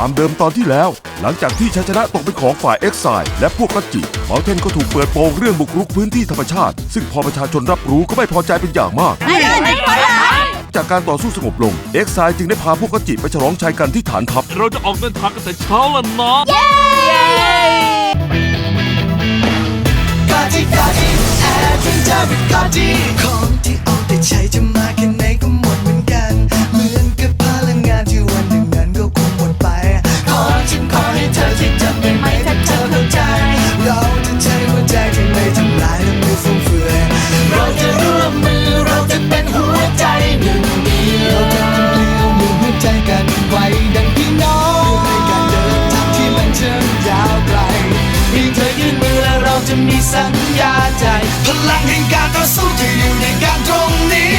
ความเดิมตอนที่แล้ว หลังจากที่ชัยชนะตกเป็นของฝ่ายเอ็กไซและพวกกัจจิเมาเทนก็ถูกเปิดโปงเรื่องบุกรุกพื้นที่ธรรมชาติ ซึ่งพอประชาชนรับรู้ก็ไม่พอใจเป็นอย่างมาก จากการต่อสู้สงบลงเอ็กไซจึงได้พาพวกกัจจิไปฉลองชัยกันที่ฐานทัพ เราจะออกเดินทางกันแต่เช้าแล้วนะกอจิกอจิแอดเวนเจอร์กอจิ ลังแห่งการต่อสู้ที่อยู่ในการตรงนี้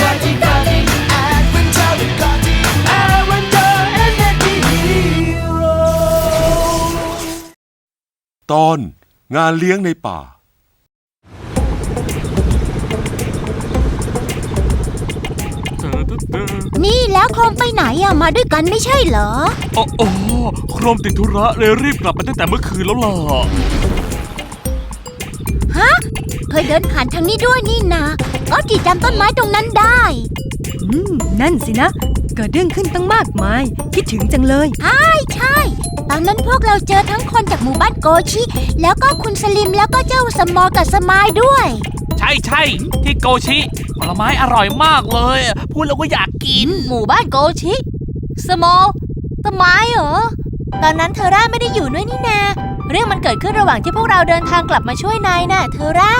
กอจิกอจิแอดเวนเจอร์กอจิแอดเวนเจอร์เอเนจีฮีโร่ตอนงานเลี้ยงในป่า นี่แล้วโคมไปไหนอะมาด้วยกันไม่ใช่เหรอโอ้โอ้โครมติดธุระเลยรีบกลับมาตั้งแต่เมื่อคืนแล้วล่ะฮะ เคยเดินผ่านทางนี้ด้วยนี่นาก็จีจำต้นไม้ตรงนั้นได้ อืม นั่นสินะ เกิดเรื่องขึ้นตั้งมากมาย คิดถึงจังเลย ใช่ใช่ ตอนนั้นพวกเราเจอทั้งคนจากหมู่บ้านโกชิ แล้วก็คุณสลิมแล้วก็เจ้าสมอกับสมายด้วย ใช่ใช่ที่โกชิผลไม้อร่อยมากเลย พูดแล้วก็อยากกิน หมู่บ้านโกชิ สมอลสมายเหรอ ตอนนั้นเทอร่าไม่ได้อยู่ด้วยนี่นา เรื่องมันเกิดขึ้นระหว่างที่พวกเราเดินทางกลับมาช่วยนายน่ะเทอร่า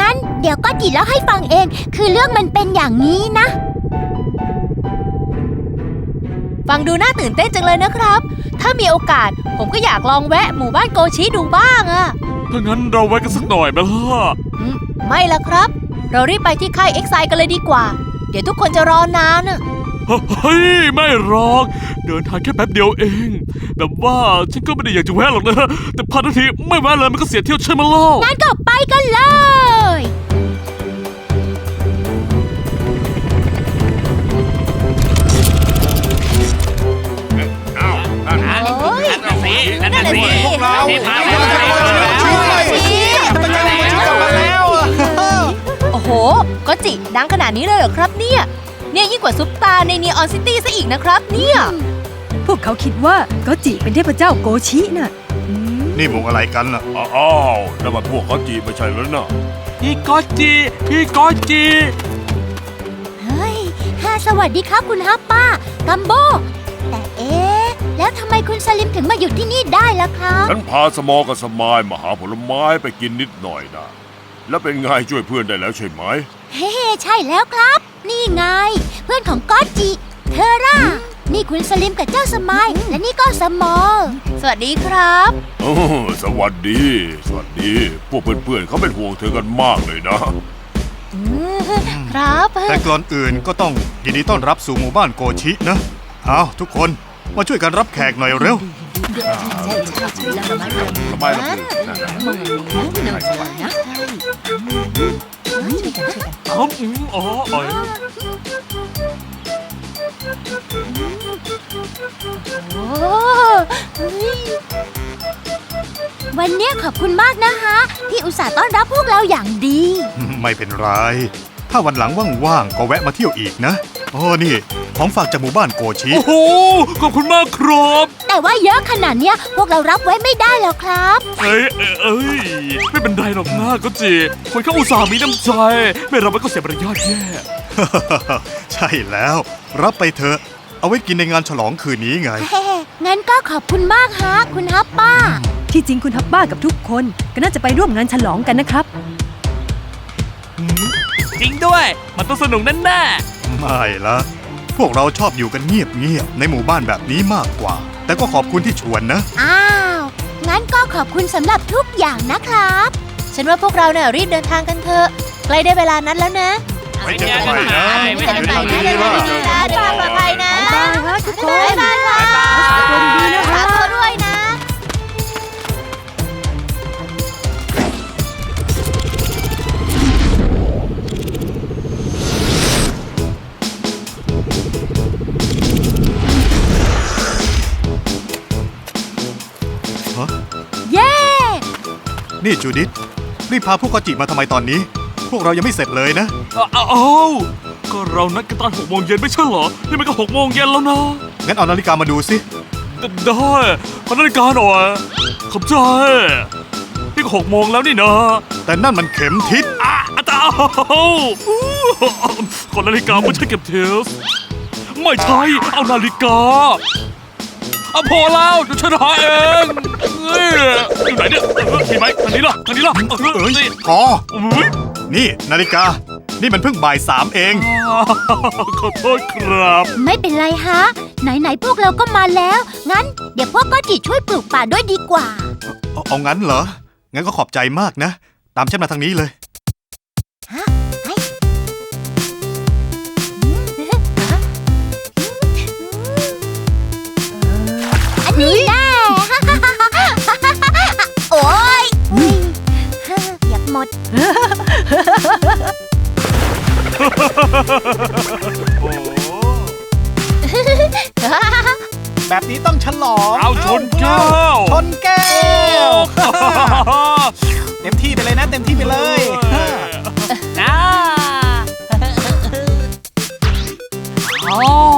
งั้นเดี๋ยวก็จีเล่าให้ฟังเอง คือเรื่องมันเป็นอย่างนี้นะ ฟังดูน่าตื่นเต้นจังเลยนะครับ ถ้ามีโอกาส ผมก็อยากลองแวะหมู่บ้านโกชิดูบ้างอะถ้างั้นเราไว้กันสักหน่อยไหมล่ะอืมไม่ละครับ เรารีบไปที่ค่ายเอ็กไซกันเลยดีกว่า เดี๋ยวทุกคนจะรอนานอะ เฮ้ยไม่หรอก เดินทางแค่แป๊บเดียวเอง แต่ว่าฉันก็ไม่ได้อยากจะแวะหรอกนะ แต่พันนาทีไม่แวะเลยมันก็เสียเที่ยวใช่ไหมล่ะงั้นก็ไปกันเลย โอ้ยนั่นสินั่นสิพวกเราโอ้โห ก็จิดังขนาดนี้เลยเหรอครับเนี่ย เนี่ยยิ่งกว่าซุปตาในนีออนซิตี้ซะอีกนะครับเนี่ย พวกเขาคิดว่าก็จิเป็นเทพเจ้าโกชิน่ะ นี่วงอะไรกันล่ะ อ้าวนั่นมันพวกกัจจิไม่ใช่แล้วนะพี่กอจีพี่กอจีเฮ้ยฮ่าสวัสดีครับคุณฮับป้า กัมโบ แต่เอ๊ะ แล้วทำไมคุณสลิมถึงมาอยู่ที่นี่ได้ล่ะครับ ฉันพาสมอกับสมายมาหาผลไม้ไปกินนิดหน่อยนะ แล้วเป็นไงช่วยเพื่อนได้แล้วใช่ไหม เฮ้ ใช่แล้วครับ นี่ไง เพื่อนของก๊อตจิ เทอร่า นี่คุณสลิมกับเจ้าสมายและนี่ก็สมอลสวัสดีครับ โอ้สวัสดี สวัสดี พวกเพื่อนๆเขาเป็นห่วงเธอกันมากเลยนะ ครับ แต่ก่อนอื่นก็ต้องยินดีต้อนรับสู่หมู่บ้านโกชินะ เอาทุกคนมาช่วยกันรับแขกหน่อยเร็วสบายแล้วนั่ นน่ะครับอืมอ๋ออ๋อยโอ้เฮ้ยวันเนี้ยขอบคุณมากนะคะ ที่อุตส่าห์ต้อนรับพวกเราอย่างดี ไม่เป็นไร ถ้าวันหลังว่างๆ ก็แวะมาเที่ยวอีกนะ โอ้นี่ ของฝากจากหมู่บ้านโกชิ โอ้โห ขอบคุณมากครับ แต่ว่าเยอะขนาดเนี้ยพวกเรารับไว้ไม่ได้แล้วครับ เอ้ยเอ้ยเอ้ย ไม่เป็นไรหรอกนะก็จีคนเขาอุตส่าห์มีน้ำใจ ไม่รับไว้ก็เสียมารยาทแย่ ใช่แล้ว รับไปเถอะ เอาไว้กินในงานฉลองคืนนี้ไง เฮ้งั้นก็ขอบคุณมากฮะคุณฮับป้า ที่จริงคุณฮับบ้ากับทุกคน ก็น่าจะไปร่วมงานฉลองกันนะครับ จริงด้วย มันต้องสนุกแน่แน่ ไม่ละพวกเราชอบอยู่กันเงียบๆในหมู่บ้านแบบนี้มากกว่า แต่ก็ขอบคุณที่ชวนนะ อ้าว งั้นก็ขอบคุณสำหรับทุกอย่างนะครับ ฉันว่าพวกเราเนี่ยรีบเดินทางกันเถอะ ใกล้ได้เวลานั้นแล้วนะไว้เจอกันใหม่นะไม่เจอกันใหม่นะเจอกันใหม่เจอกันใหม่นะเดินทางปลอดภัยนะบ๊ายบายฮะทุกคนบ๊ายบายค่ะตัวดีๆนะคะฝากตัวด้วยนะ นี่จูดิตรีบพาพวกกอจิมาทำไมตอนนี้ พวกเรายังไม่เสร็จเลยนะ อ้าวอ้าวก็เรานัดกันตอนหกโมงเย็นไม่ใช่เหรอ นี่มันก็หกโมงเย็นแล้วนะ งั้นเอานาฬิกามาดูสิ ได้ขอนาฬิกาหน่อยขอบใจนี่ก็หกโมงแล้วนี่นะแต่นั่นมันเข็มทิศ อะอาตาวขอนาฬิกาไม่ใช่เก็บเทส ไม่ใช่ เอานาฬิกา เอาพอแล้วเดี๋ยวฉันหาเองเฮ้ยอยู่ไหนเนี่ยเออมีไหมทางนี้ล่ะทางนี้ล่ะเออเอ้ยนี่พอ อุ๊ยนี่นาฬิกา นี่มันเพิ่งบ่ายสามเองขอโทษครับ ไม่เป็นไรฮะ ไหนๆพวกเราก็มาแล้ว งั้นเดี๋ยวพวกก็จิช่วยปลูกป่าด้วยดีกว่า เอาเอางั้นเหรอ งั้นก็ขอบใจมากนะ ตามฉันมาทางนี้เลย อยากหมดแบบนี้ต้องฉลองเอาชนแก้ว ชนแก้ว เต็มที่ไปเลยนะ เต็มที่ไปเลยอ่าอ๋ออ่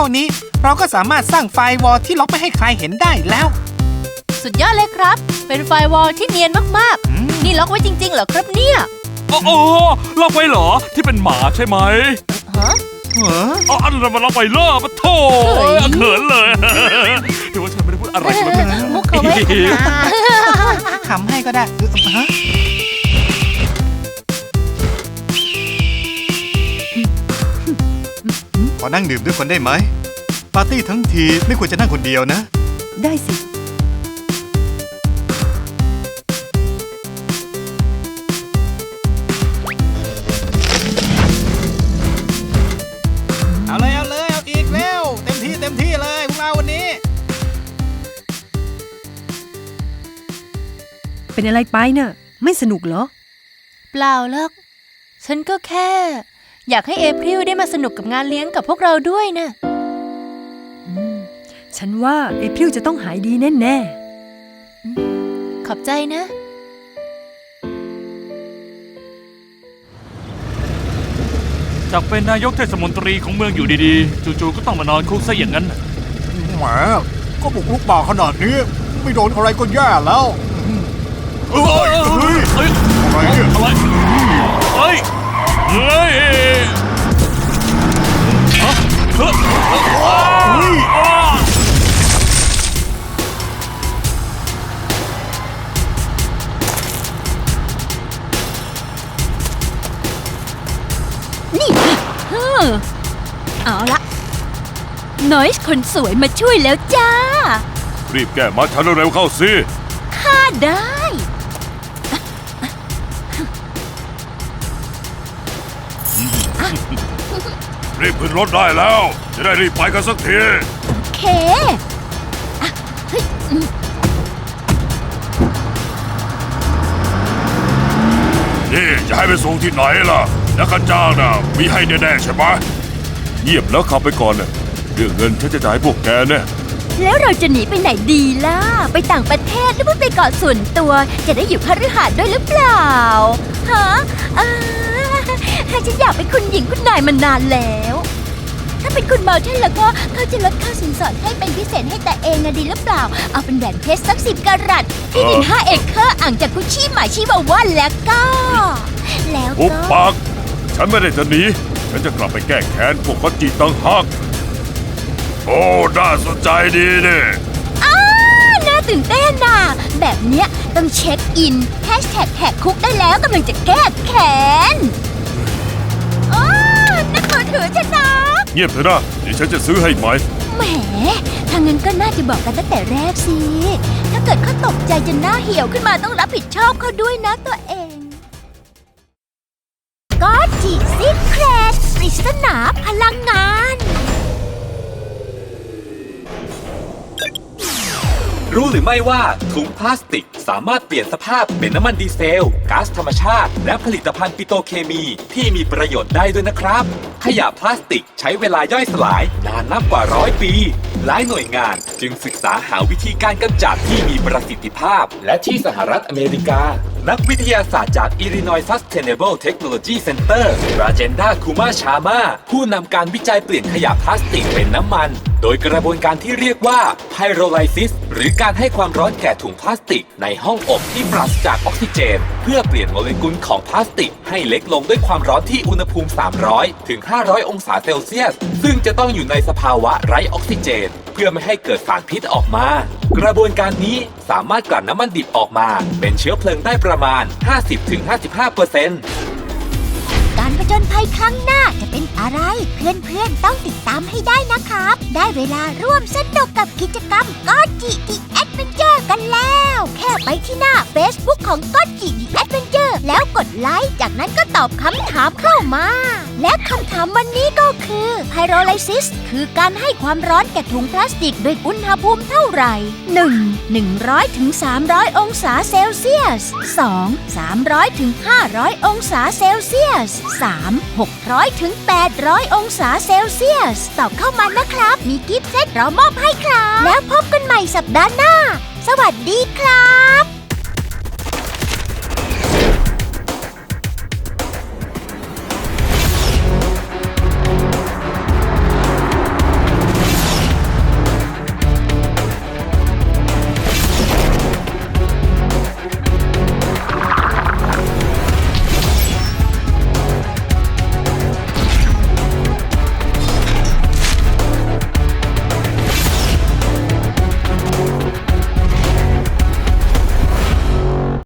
ท่านี้ เราก็สามารถสร้างไฟวอลที่ล็อกไม่ให้ใครเห็นได้แล้ว สุดยอดเลยครับ เป็นไฟวอลที่เนียนมากๆ นี่ล็อกไว้จริงๆเหรอครับเนี่ยโอ้โหล็อกไว้เหรอที่เป็นหมาใช่ไหมฮะเหรออ๋ออันนั้นมันล็อกไว้ล่อปะโถเฮ้ยเขินเลยเดี๋ยวว่าฉันไม่ได้พูดอะไรกันเลยนะมุกเขาไว้ขนาดทำให้ก็ได้เออฮะ นั่งดื่มด้วยคนได้ไหม ปาร์ตี้ทั้งทีไม่ควรจะนั่งคนเดียวนะ ได้สิ เอาเลยเอาเลยเอาอีกเร็วเต็มที่เต็มที่เลยพวกเราวันนี้ เป็นอะไรไปเนะ่ะไม่สนุกเหรอ เปล่าหรอก ฉันก็แค่ อยากให้เอพริลได้มาสนุกกับงานเลี้ยงกับพวกเราด้วยนะฉันว่าเอพริลจะต้องหายดีแน่ขอบใจนะ จากเป็นนายกเทศมนตรีของเมืองอยู่ดีๆ จู่ๆก็ต้องมานอนคุกซะอย่างนั้น แหม ก็บุกลุกป่าขนาดนี้ ไม่โดนอะไรก็แย่แล้วเอ้ยเฮ้ยเฮ้ย อะไรเนี่ย อะไรเฮ้ย เฮ้ยนี่ฮึมเอาละน้อยคนสวยมาช่วยแล้วจ้า รีบแก้มาฉันเร็วเข้าสิ ข้าได้ รีบขึ้นรถได้แล้ว จะได้รีบไปกันสักทีเคนี่จะให้ไปส่งที่ไหนล่ะแล้วกันจ้างน่ะมีให้แน่ๆใช่ไหมเงียบแล้วขับไปก่อนน่ะเรื่องเงินฉันจะจ่ายพวกแกแน่แล้วเราจะหนีไปไหนดีล่ะ ไปต่างประเทศหรือว่าไปเกาะส่วนตัว จะได้อยู่คฤหาสน์ด้วยหรือเปล่า ฮะอ่า ฉันอยากเป็นคุณหญิงคุณนายมานานแล้ว ถ้าเป็นคุณเมาเทนแล้วก็เขาจะลดค่าสินสอดให้เป็นพิเศษให้แต่เองนะดีหรือเปล่า เอาเป็นแหวนเพชรสักสิบกะรัตที่ดินห้าเอเคอร์อ่างจากกุชิหมายชิวาว่าแล้วก็ แล้วอุบก็ปาก ฉันไม่ได้จะหนี ฉันจะกลับไปแก้แค้นพวกกจิตังหัก โอ้ น่าสนใจดีเนี่ยอ้าน่าตื่นเต้นน่ะแบบเนี้ยต้องเช็คอินแฮชแท็กแหกคุกได้แล้วกำลังจะแก้แค้นอ้านั่นมือ ถือฉันนะเงียบเถอะนะเดี๋ยวฉันจะซื้อให้ใหม่แหมถ้างั้นก็น่าจะบอกกันตั้งแต่แรกสิ ถ้าเกิดเขาตกใจจนหน้าเหี่ยวขึ้นมาต้องรับผิดชอบเขาด้วยนะตัวเองก็จิซิเครศนาพลังงาน รู้หรือไม่ว่าถุงพลาสติกสามารถเปลี่ยนสภาพเป็นน้ำมันดีเซลก๊าซธรรมชาติ และผลิตภัณฑ์ปิโตรเคมีที่มีประโยชน์ได้ด้วยนะครับ ขยะพลาสติกใช้เวลาย่อยสลายนานนับกว่าร้อยปี หลายหน่วยงานจึงศึกษาหาวิธีการกำจัดที่มีประสิทธิภาพ และที่สหรัฐอเมริกา นักวิทยาศาสตร์จาก Illinois Sustainable Technology Center ราเจนดาคูมาชามาผู้นำการวิจัยเปลี่ยนขยะพลาสติกเป็นน้ำมัน โดยกระบวนการที่เรียกว่า pyrolysis หรือการให้ความร้อนแก่ถุงพลาสติก ในห้องอบที่ปราศจากออกซิเจน เพื่อเปลี่ยนโมเลกุลของพลาสติก ให้เล็กลงด้วยความร้อนที่อุณหภูมิ 300 ถึง 500 องศาเซลเซียส ซึ่งจะต้องอยู่ในสภาวะไร้ออกซิเจน พื่อไม่ให้เกิดสารพิษออกมา กระบวนการนี้สามารถกลั่นน้ำมันดิบออกมา เป็นเชื้อเพลิงได้ประมาณ 50-55%เปอร์เซ็นต์การผจญภัยครั้งหน้าจะเป็นอะไร เพื่อนๆต้องติดตามให้ได้นะครับ ได้เวลาร่วมสนุกกับกิจกรรมก็จิดีแอดเวนเจอร์กันแล้ว แค่ไปที่หน้า Facebook ของก็จิดีแอดเวนเจอร์แล้วกดไลค์จากนั้นก็ตอบคำถามเข้ามา และคำถามวันนี้ก็คือ Pyrolysis คือการให้ความร้อนแก่ถุงพลาสติกด้วยอุณหภูมิเท่าไหร่ 1. 100ถึง300 องศาเซลเซียส 2. 300ถึง500 องศาเซลเซียส 3. 600ถึง800องศาเซลเซียสตอบเข้ามานะครับ มีกิฟต์เซตเรามอบให้ครับ แล้วพบกันใหม่สัปดาห์หน้า สวัสดีครับ